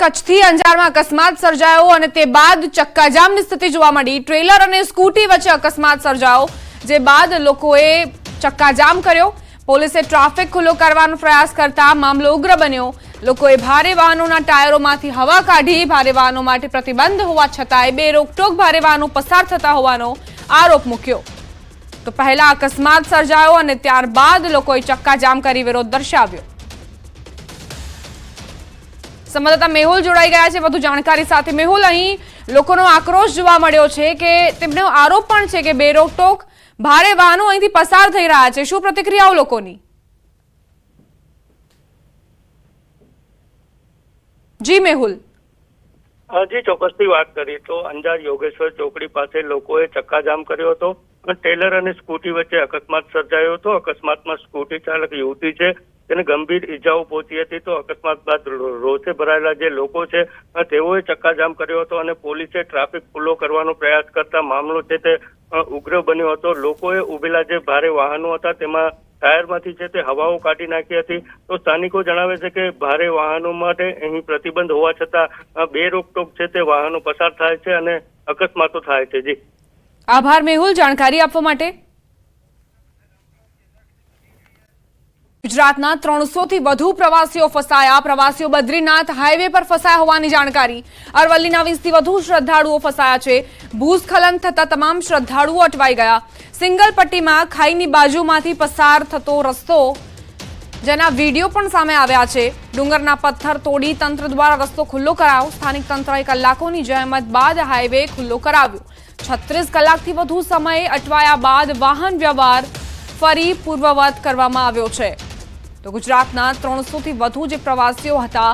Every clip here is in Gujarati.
કચ્છથી અંજારમાં અકસ્માત સર્જાયો અને તે બાદ ચક્કાજામની સ્થિતિ જોવા મળી. ટ્રેલર અને સ્કૂટી વચ્ચે અકસ્માત સર્જાયો, જે બાદ લોકોએ ચક્કાજામ કર્યો. પોલીસે ટ્રાફિક ખુલ્લો કરવાનો પ્રયાસ કરતા મામલો ઉગ્ર બન્યો. લોકોએ ભારે વાહનોના ટાયરોમાંથી હવા કાઢી ભારે વાહનો માટે પ્રતિબંધ હોવા છતાંય બે રોકટોક ભારે વાહનો પસાર થતા હોવાનો આરોપ મૂક્યો. તો પહેલા અકસ્માત સર્જાયો અને ત્યારબાદ લોકોએ ચક્કાજામ કરી વિરોધ દર્શાવ્યો. સંવાદદાતા મેહુલ જોડાઈ ગયા છે. વધુ જાણકારી સાથે મેહુલ, અહીં લોકોનો આક્રોશ જોવા મળ્યો છે કે તેમનો આરોપ પણ છે કે બેરોકટોક, ભારે વાહનો અહીંથી પસાર થઈ રહ્યા છે. શું પ્રતિક્રિયાઓ લોકોની? જી, મેહુલ. હજી ચોક્કસથી વાત કરીએ તો અંજાર યોગેશ્વર ચોકડી પાસે લોકોએ ચક્કાજામ કર્યો હતો. ટેલર અને સ્કૂટી વચ્ચે અકસ્માત સર્જાયો હતો. અકસ્માતમાં સ્કૂટી ચાલક યુવતી છે તેને ગંભીર ઈજાઓ પહોંચી હતી તો અકસ્માત બાદ રોષે ભરાયેલા જે લોકો છે તેઓએ ચક્કાજામ કર્યો હતો અને પોલીસે ટ્રાફિક ખુલ્લો કરવાનો પ્રયાસ કરતા મામલો છે તે ઉગ્ર બન્યો હતો. લોકોએ ઉભેલા જે ભારે વાહનો હતા તેમાં ટાયરમાંથી છે તે હવાઓ કાઢી નાખી હતી. તો સ્થાનિકો જણાવે છે કે ભારે વાહનો માટે અહીં પ્રતિબંધ હોવા છતાં બે રોકટોક છે તે વાહનો પસાર થાય છે અને અકસ્માતો થાય છે. જી. આભાર મેહુલ. જાણકારી આપવા માટે ગુજરાતના ત્રણસો થી વધુ પ્રવાસીઓ ફસાયા. પ્રવાસીઓ બદ્રીનાથ હાઈવે પર ફસાયા હોવાની જાણકારી. અરવલ્લીના વીસથી વધુ શ્રદ્ધાળુઓ ફસાયા છે. ભૂસ્ખલન થતા તમામ શ્રદ્ધાળુઓ અટવાઈ ગયા. સિંગલ પટ્ટીમાં ખાઈની બાજુમાંથી પસાર થતો રસ્તો, જેના વીડિયો પણ સામે આવ્યા છે. ડુંગરના પથ્થર તોડી તંત્ર દ્વારા રસ્તો ખુલ્લો કરાયો. સ્થાનિક તંત્રએ કલાકોની જહેમત બાદ હાઈવે ખુલ્લો કરાવ્યો. છત્રીસ કલાકથી વધુ સમયે અટવાયા બાદ વાહન વ્યવહાર ફરી પૂર્વવત કરવામાં આવ્યો છે. તો ગુજરાતના ત્રણસોથી વધુ જે પ્રવાસીઓ હતા,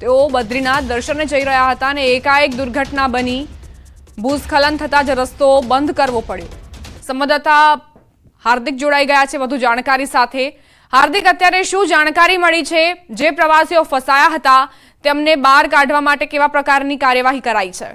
તેઓ બદ્રીનાથ દર્શને જઈ રહ્યા હતા અને એકાએક દુર્ઘટના બની. ભૂસ્ખલન થતાં જ રસ્તો બંધ કરવો પડ્યો. સંવાદદાતા હાર્દિક જોડાઈ ગયા છે વધુ જાણકારી સાથે. હાર્દિક, અત્યારે શું જાણકારી મળી છે? જે પ્રવાસીઓ ફસાયા હતા, તેમને બહાર કાઢવા માટે કેવા પ્રકારની કાર્યવાહી કરાઈ છે?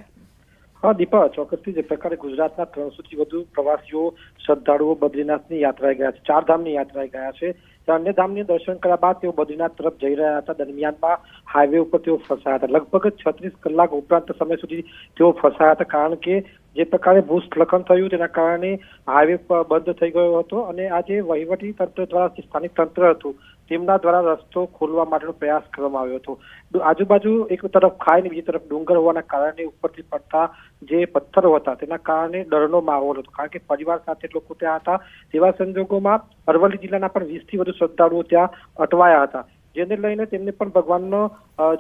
હા, દીપા, ચોક્કસથી જે પ્રકારે ગુજરાતના ત્રણસોથી વધુ પ્રવાસીઓ, શ્રદ્ધાળુઓ બદ્રીનાથની યાત્રાએ ગયા છે, ચારધામની યાત્રાએ ગયા છે. ત્યાં ધામની દર્શન કર્યા બાદ તેઓ બદ્રીનાથ તરફ જઈ રહ્યા હતા. દરમિયાનમાં હાઈવે ઉપર તેઓ ફસાયા હતા. લગભગ છત્રીસ કલાક ઉપરાંત સમય સુધી તેઓ ફસાયા હતા. કારણ કે જે પ્રકારે ભૂસ્ખલન થયું તેના કારણે હાઈવે બંધ થઈ ગયો હતો અને આજે વહીવટી તંત્ર દ્વારા સ્થાનિક તંત્ર હતું. તેમના દ્વારા રસ્તો ખોલવા માટેનો પ્રયાસ કરવામાં આવ્યો હતો. આજુબાજુ એક તરફ ખાઈ ને બીજી તરફ ડુંગર હોવાના કારણે ઉપરથી પડતા જે પથ્થરો હતા, તેના કારણે ડરનો માહોલ હતો. કારણ કે પરિવાર સાથે લોકો ત્યાં હતા. તેવા સંજોગોમાં અરવલ્લી જિલ્લાના પણ વીસથી વધુ શ્રદ્ધાળુઓ ત્યાં અટવાયા હતા. જેને લઈને તેમને પણ ભગવાનનો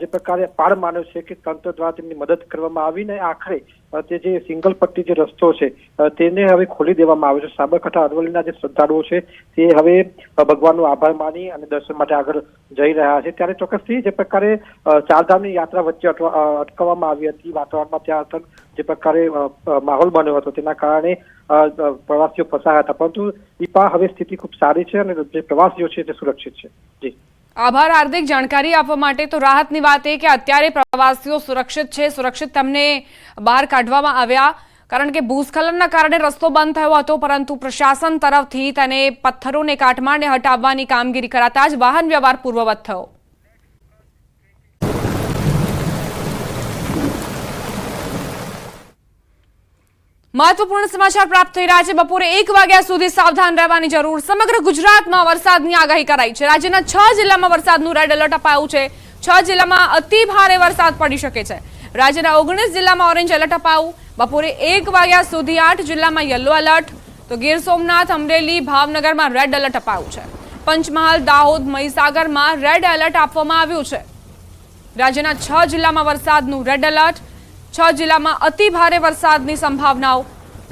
જે પ્રકારે પાર માન્યો છે કે તંત્ર દ્વારા તેમની મદદ કરવામાં આવીને આખરે તે જે સિંગલ પટ્ટી જે રસ્તો છે તેને હવે ખોલી દેવામાં આવ્યો છે. સાબરકાંઠા અરવલ્લીના જે શ્રદ્ધાળુઓ છે, તે હવે ભગવાનનો આભાર માની અને દર્શન માટે આગળ જઈ રહ્યા છે. ત્યારે ચોક્કસથી જે પ્રકારે ચારધામની યાત્રા વચ્ચે અટકાવવામાં આવી હતી. વાતાવરણમાં ત્યાં જે પ્રકારે માહોલ બન્યો હતો. તેના કારણે પ્રવાસીઓ ફસાયા હતા. પરંતુ દીપા હવે સ્થિતિ ખૂબ સારી છે અને જે પ્રવાસીઓ છે તે સુરક્ષિત છે. જી. આભાર. હાર્દિક જાણકારી આપવા માટે તો રાહતની વાત એ કે અત્યારે પ્રવાસીઓ સુરક્ષિત છે. સુરક્ષિત તમને બહાર કાઢવામાં આવ્યા. કારણ કે ભૂસ્ખલનના કારણે રસ્તો બંધ થયો હતો, પરંતુ પ્રશાસન તરફથી તેને પથ્થરોને કાટમાળને હટાવવાની કામગીરી કરાતા જ વાહન વ્યવહાર પૂર્વવત થયો. મહત્વપૂર્ણ સમાચાર પ્રાપ્ત થઈ રહ્યા છે. બપોરે એક વાગ્યા સુધી સાવધાન રહેવાની જરૂર. સમગ્ર ગુજરાતમાં વરસાદની આગાહી કરાઈ છે. રાજ્યના છ જિલ્લામાં વરસાદનું રેડ એલર્ટ અપાયું છે. છ જિલ્લામાં અતિ ભારે વરસાદ પડી શકે છે. રાજ્યના ઓગણીસ જિલ્લામાં ઓરેન્જ એલર્ટ અપાયું. બપોરે એક વાગ્યા સુધી આઠ જિલ્લામાં યલો એલર્ટ. તો ગીર સોમનાથ, અમરેલી, ભાવનગરમાં રેડ એલર્ટ અપાયું છે. પંચમહાલ, દાહોદ, મહીસાગરમાં રેડ એલર્ટ આપવામાં આવ્યું છે. રાજ્યના છ જિલ્લામાં વરસાદનું રેડ એલર્ટ. છ જિલ્લામાં અતિ ભારે વરસાદની સંભાવનાઓ.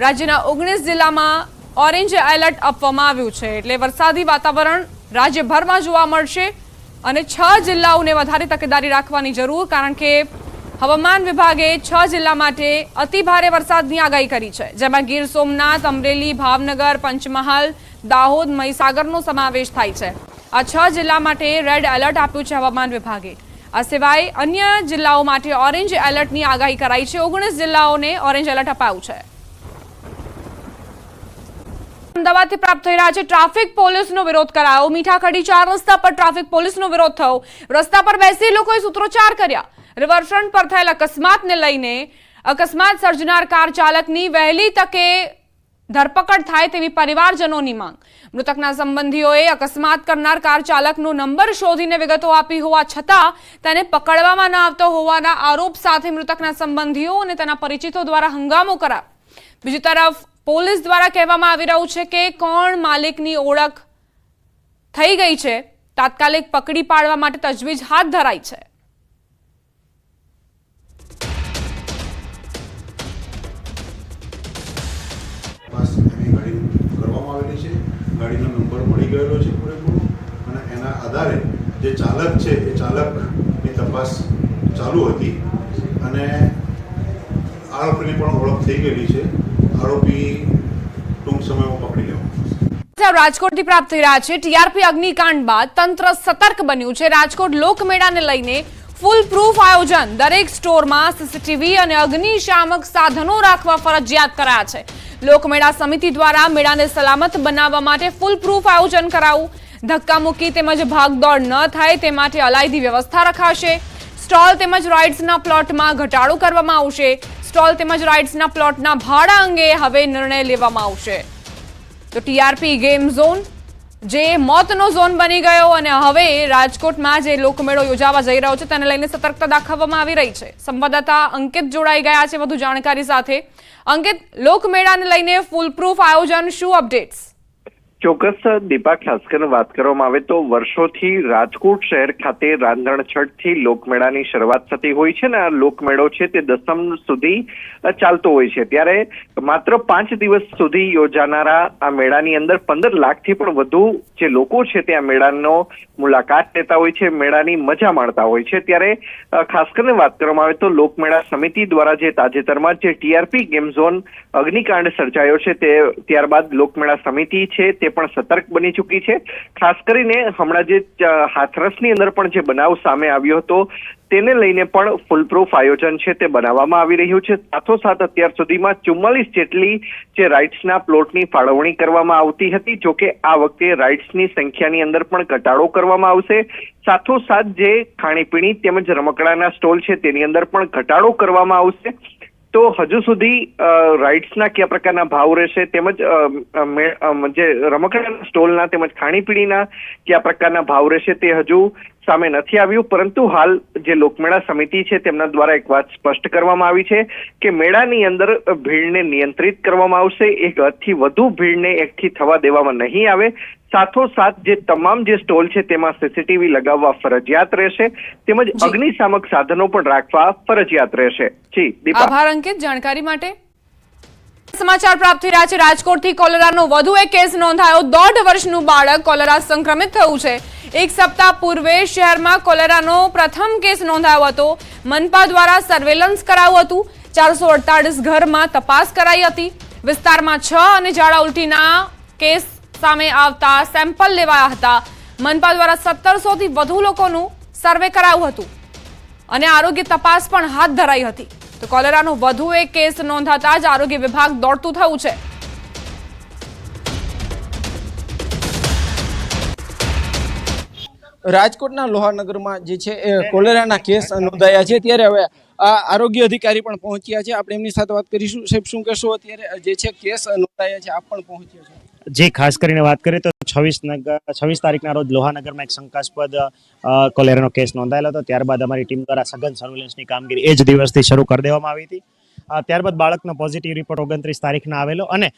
રાજ્યના ઓગણીસ જિલ્લામાં ઓરેન્જ એલર્ટ આપવામાં આવ્યું છે. એટલે વરસાદી વાતાવરણ રાજ્યભરમાં જોવા મળશે અને છ જિલ્લાઓને વધારે તકેદારી રાખવાની જરૂર, કારણ કે હવામાન વિભાગે છ જિલ્લા માટે અતિ ભારે વરસાદની આગાહી કરી છે. જેમાં ગીર સોમનાથ, અમરેલી, ભાવનગર, પંચમહાલ, દાહોદ, મહીસાગરનો સમાવેશ થાય છે. આ છ જિલ્લા માટે રેડ એલર્ટ આપ્યું છે હવામાન વિભાગે. આ સિવાય અન્ય જિલ્લાઓ માટે ઓરેન્જ એલર્ટની આગાહી કરાઈ છે. ઓગણીસ જિલ્લાઓને ઓરેન્જ એલર્ટ અપાયું છે. અમદાવાદથી પ્રાપ્ત થઈ રહ્યા છે ટ્રાફિક પોલીસનો વિરોધ કરાયો. મીઠાખડી ચાર રસ્તા પર ટ્રાફિક પોલીસનો વિરોધ થયો. રસ્તા પર બેસી લોકોએ સૂત્રોચ્ચાર કર્યા. રિવરફ્રન્ટ પર થયેલ અકસ્માતને લઈને અકસ્માત સર્જનાર કાર ચાલકની વહેલી તકે ધરપકડ થાય તેવી પરિવારજનોની માંગ. મૃતકના સંબંધીઓએ અકસ્માત કરનાર કાર ચાલકનો નંબર શોધીને વિગતો આપી હોવા છતાં તેને પકડવામાં ન આવતો હોવાના આરોપ સાથે મૃતકના સંબંધીઓ અને તેના પરિચિતો દ્વારા હંગામો કરા બીજી તરફ, પોલીસ દ્વારા કહેવામાં આવી રહ્યું છે કે કોણ માલિકની ઓળખ થઈ ગઈ છે. તાત્કાલિક પકડી પાડવા માટે તજવીજ હાથ ધરાઈ છે. આવેલી છે, ગાડીનો નંબર મળી ગયેલો છે પૂરેપૂરો અને એના આધારે જે ચાલક છે, એ ચાલકની તપાસ ચાલુ હતી અને આરોપીની પણ ઓળખ થઈ ગયેલી છે. આરોપી ટૂંક સમયમાં પકડી લેવામાં રાજકોટથી પ્રાપ્ત થઈ રહ્યા છે. ટીઆરપી અગ્નિકાંડ બાદ તંત્ર સતર્ક બન્યું છે. રાજકોટ લોકમેળાને લઈને ફૂલ પ્રૂફ આયોજન. દરેક સ્ટોરમાં સીસીટીવી અને અગ્નિશામક સાધનો રાખવા ફરજિયાત કરાયા છે. લોકમેળા સમિતિ દ્વારા મેળાને સલામત બનાવવા માટે ફૂલ પ્રૂફ આયોજન કરાવું ધક્કામુક્કી તેમજ ભાગદોડ ન થાય તે માટે અલાયદી વ્યવસ્થા રખાશે. સ્ટોલ તેમજ રાઇડ્સના પ્લોટમાં ઘટાડો કરવામાં આવશે. સ્ટોલ તેમજ રાઇડ્સના પ્લોટના ભાડા અંગે હવે નિર્ણય લેવામાં આવશે. તો ટીઆરપી ગેમ ઝોન જે મોતનો ઝોન બની ગયો અને હવે રાજકોટમાં જે લોકમેળો યોજાવા જઈ રહ્યો છે, તેને લઈને સતર્કતા દાખવવામાં આવી રહી છે. સંવાદદાતા અંકિત જોડાઈ ગયા છે વધુ જાણકારી સાથે. અંકિત, લોકમેળાને લઈને ફૂલપ્રૂફ આયોજન શું અપડેટ્સ? ચોક્કસ દીપા ખાસ કરીને વાત કરવામાં આવે તો વર્ષોથી રાજકોટ શહેર ખાતે રાંધણછટથી લોકમેળાની શરૂઆત થતી હોય છે ને આ લોકમેળો છે તે દસમ સુધી ચાલતો હોય છે. ત્યારે માત્ર પાંચ દિવસ સુધી યોજાનારા આ મેળાની અંદર પંદર લાખથી પણ વધુ જે લોકો છે તે આ મેળાનો મુલાકાત લેતા હોય છે, મેળાની મજા માણતા હોય છે. ત્યારે ખાસ કરીને વાત કરવામાં આવે તો લોકમેળા સમિતિ દ્વારા જે તાજેતરમાં જે ટીઆરપી ગેમ ઝોન અગ્નિકાંડ સર્જાયો છે તે ત્યારબાદ લોકમેળા સમિતિ છે તે પણ સતર્ક બની ચૂકી છે. ખાસ કરીને હમણાં જે હાથરસની અંદર પણ જે બનાવ સામે આવ્યો હતો, તેને લઈને પણ ફૂલપ્રૂફ આયોજન છે તે બનાવવામાં આવી રહ્યું છે. સાથોસાથ અત્યાર સુધીમાં ચુમ્માલીસ જેટલી જે રાઇટ્સના પ્લોટની ફાળવણી કરવામાં આવતી હતી જોકે આ વખતે રાઇટ્સની સંખ્યાની અંદર પણ ઘટાડો કરવામાં આવશે. સાથોસાથ જે ખાણીપીણી તેમજ રમકડાના સ્ટોલ છે તેની અંદર પણ ઘટાડો કરવામાં આવશે. તો હજુ સુધી રાઇડ્સના કયા પ્રકારના ભાવ રહેશે તેમજ જે રમકડાના સ્ટોલના તેમજ ખાણીપીણીના કયા પ્રકારના ભાવ રહેશે તે હજુ સામે નથી આવ્યું. પરંતુ હાલ જે લોકમેળા સમિતિ છે તેમના દ્વારા એક વાત સ્પષ્ટ કરવામાં આવી છે કે મેળાની અંદર ભીડને નિયંત્રિત કરવામાં આવશે. એક હદથી વધુ ભીડને એકઠી થવા દેવામાં નહીં આવે. સાથોસાથ જે તમામ જે સ્ટોલ છે તેમાં સીસીટીવી લગાવવા ફરજિયાત રહેશે તેમજ અગ્નિશામક સાધનો પણ રાખવા ફરજિયાત રહેશે. જી દીપા. આભાર અંકિત જાણકારી માટે. સમાચાર પ્રાપ્ત થઈ રહ્યા છે. રાજકોટથી કોલેરાનો વધુ એક કેસ નોંધાયો. દોઢ વર્ષનું બાળક કોલેરા સંક્રમિત થયું છે. એક સપ્તાહ પૂર્વે શહેરમાં કોલેરાનો પ્રથમ કેસ નોંધાયો હતો. મનપા દ્વારા સર્વેલન્સ કરાયું હતું. ચારસો અડતાલીસ ઘરમાં તપાસ કરાઈ હતી. વિસ્તારમાં છ અને ઝાડા ઉલટીના કેસ સામે આવતા સેમ્પલ લેવાયા હતા. મનપા દ્વારા સત્તરસોથી વધુ લોકોનું સર્વે કરાયું હતું. અને આરોગ્ય તપાસ પણ હાથ ધરાઈ હતી. તો કોલેરાનો વધુ એક કેસ નોંધાતા જ આરોગ્ય વિભાગ દોડતું થયું છે. રાજકોટના લોહાનગરમાં જે છે, એ કોલેરાના કેસ નોંધાયા છે. ત્યારે હવે આ આરોગ્ય અધિકારી પણ પહોંચ્યા છે. આપણે એમની સાથે વાત કરીશું. સાહેબ, શું કહેશો? અત્યારે જે છે, કેસ નોંધાયા છે. આપ પણ પહોંચ્યા છો. જે ખાસ કરીને વાત કરીએ તો છવ્વીસ છવ્વીસ તારીખના રોજ લોહાનગરમાં એક શંકાસ્પદ કોલેરાનો કેસ નોંધાયેલો હતો. ત્યારબાદ અમારી ટીમ દ્વારા સઘન સર્વેલન્સની કામગીરી એ જ દિવસથી શરૂ કરી દેવામાં આવી હતી. ત્યારબાદ બાળકનો પોઝિટિવ રિપોર્ટ ઓગણત્રીસ તારીખના આવેલો અને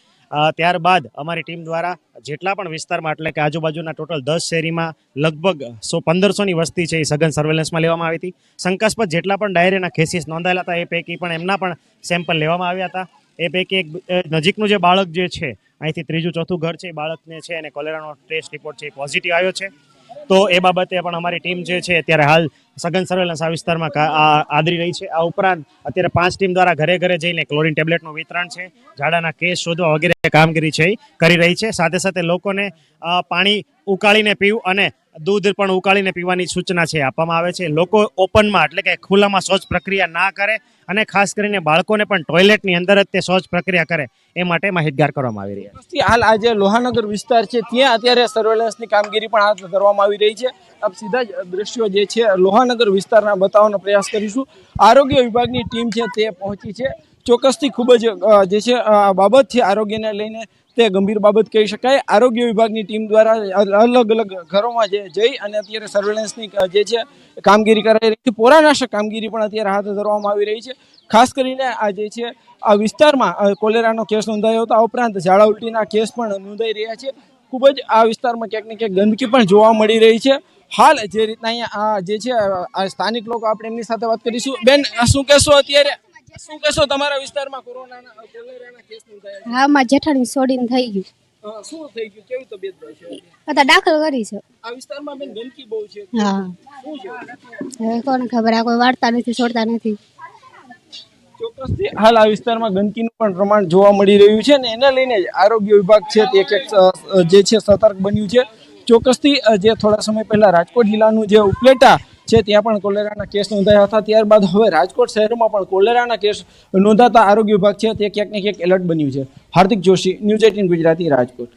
ત્યારબાદ અમારી ટીમ દ્વારા જેટલા પણ વિસ્તારમાં એટલે કે આજુબાજુના ટોટલ દસ શેરીમાં લગભગ સો, પંદરસોની વસ્તી છે એ સઘન સર્વેલન્સમાં લેવામાં આવી હતી. શંકાસ્પદ જેટલા પણ ડાયરીના કેસીસ નોંધાયેલા હતા એ પૈકી પણ એમના પણ સેમ્પલ લેવામાં આવ્યા હતા. એ પૈકી એક નજીકનું જે બાળક જે છે અહીંથી ત્રીજું ચોથું ઘર છે બાળકને છે અને કોલેરાનો ટેસ્ટ રિપોર્ટ છે પોઝિટિવ આવ્યો છે. તો એ બાબતે પણ અમારી ટીમ જે છે, અત્યારે હાલ સઘન સર્વેલન્સ આ વિસ્તારમાં આદરી રહી છે. આ ઉપરાંત અત્યારે પાંચ ટીમ દ્વારા ઘરે ઘરે જઈને ક્લોરિન ટેબ્લેટનું વિતરણ છે, ઝાડાના કેસ શોધવા વગેરે કામગીરી છે કરી રહી છે. સાથે સાથે લોકોને પાણી ઉકાળીને પીવું અને દૂધ પણ ઉકાળીને પીવાની સૂચના છે, આપવામાં આવે છે. લોકો ઓપનમાં એટલે કે ખુલ્લામાં શૌચ પ્રક્રિયા ના કરે અને ખાસ કરીને બાળકોને પણ ટોયલેટની અંદર જ તે શૌચ પ્રક્રિયા કરે, એ માટે માહિતગાર કરવામાં આવી રહ્યા છે. હાલ આ જે લોહાનગર વિસ્તાર છે, ત્યાં અત્યારે સર્વેલન્સની કામગીરી પણ હાથ ધરવામાં આવી રહી છે. આપ સીધા જ દ્રશ્યો જે છે, લોહાનગર વિસ્તારના બતાવવાનો પ્રયાસ કરીશું. આરોગ્ય વિભાગની ટીમ છે તે પહોંચી છે. ચોક્કસથી ખૂબ જ જે છે બાબત છે આરોગ્યને લઈને તે ગંભીર બાબત કહી શકાય. આરોગ્ય વિભાગની ટીમ દ્વારા અલગ અલગ ઘરોમાં જે જઈ અને અત્યારે સર્વેલન્સની જે છે, કામગીરી કરાઈ રહી છે. પોરાનાશક કામગીરી પણ અત્યારે હાથ ધરવામાં આવી રહી છે. ખાસ કરીને આ જે છે, આ વિસ્તારમાં કોલેરાનો કેસ નોંધાયો હતો આ ઉપરાંત ઝાડા ઉલટીના કેસ પણ નોંધાઈ રહ્યા છે. ખૂબ જ આ વિસ્તારમાં ક્યાંક ને ક્યાંક ગંદકી પણ જોવા મળી રહી છે. હાલ જે રીતના અહીંયા જે છે સ્થાનિક લોકો આપણે એમની સાથે વાત કરીશું. બેન શું કહેશો અત્યારે? શું કહેશો તમારા વિસ્તારમાં કોરોનાના કોલેરાના કેસ નોંધાયા હા માં જેઠાણી છોડીને થઈ ગયું. શું થઈ ગયું? કેવી તબિયત છે? અત્યારે દાખલ કરી છે. આ વિસ્તારમાં બેન ગંદકી બહુ છે. હા. શું છે? હવે કોને ખબર? આ કોઈ વાર્તા નથી છોડતા નથી. ચોક્કસથી હાલ આ વિસ્તારમાં ગંદકીનું પણ પ્રમાણ જોવા મળી રહ્યું છે ને એને લઈને આરોગ્ય વિભાગ છે તે એક એક જે છે સતર્ક બન્યું છે. ચોક્કસથી જે થોડા સમય પહેલા રાજકોટ જિલ્લાનું જે ઉપલેટા છે, ત્યાં પણ કોલેરાના કેસ નોંધાયા હતા. ત્યારબાદ હવે રાજકોટ શહેરમાં પણ કોલેરાના કેસ નોંધાતા આરોગ્ય વિભાગ છે તે ક્યાંક ને ક્યાંક એલર્ટ બન્યું છે. Hardik Joshi, news eighteen Gujarati Rajkot.